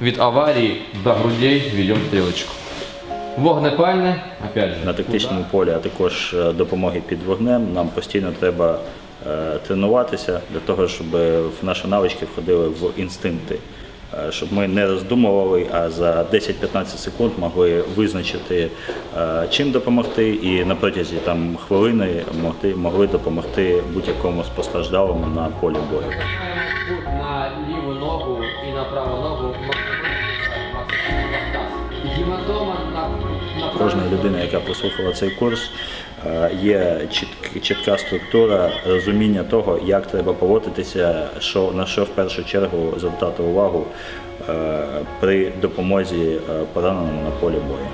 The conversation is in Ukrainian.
від аварії до грудей ведемо стрілочку. Вогнепальне, опять же. На тактичному полі, а також е, допомоги під вогнем, нам постійно треба е, тренуватися для того, щоб в наші навички входили в інстинкти. Е, Щоб ми не роздумували, а за 10-15 секунд могли визначити, е, чим допомогти, і на протязі там, хвилини могли, могли допомогти будь-якому спостраждалому на полі бою. Ногу і на праву ногу Гематома на, на Кожна людина, яка прослухала цей курс, е, є чітк- чітка структура розуміння того, як треба поводитися, що на що в першу чергу звертати увагу е, при допомозі е, пораненому на полі бою.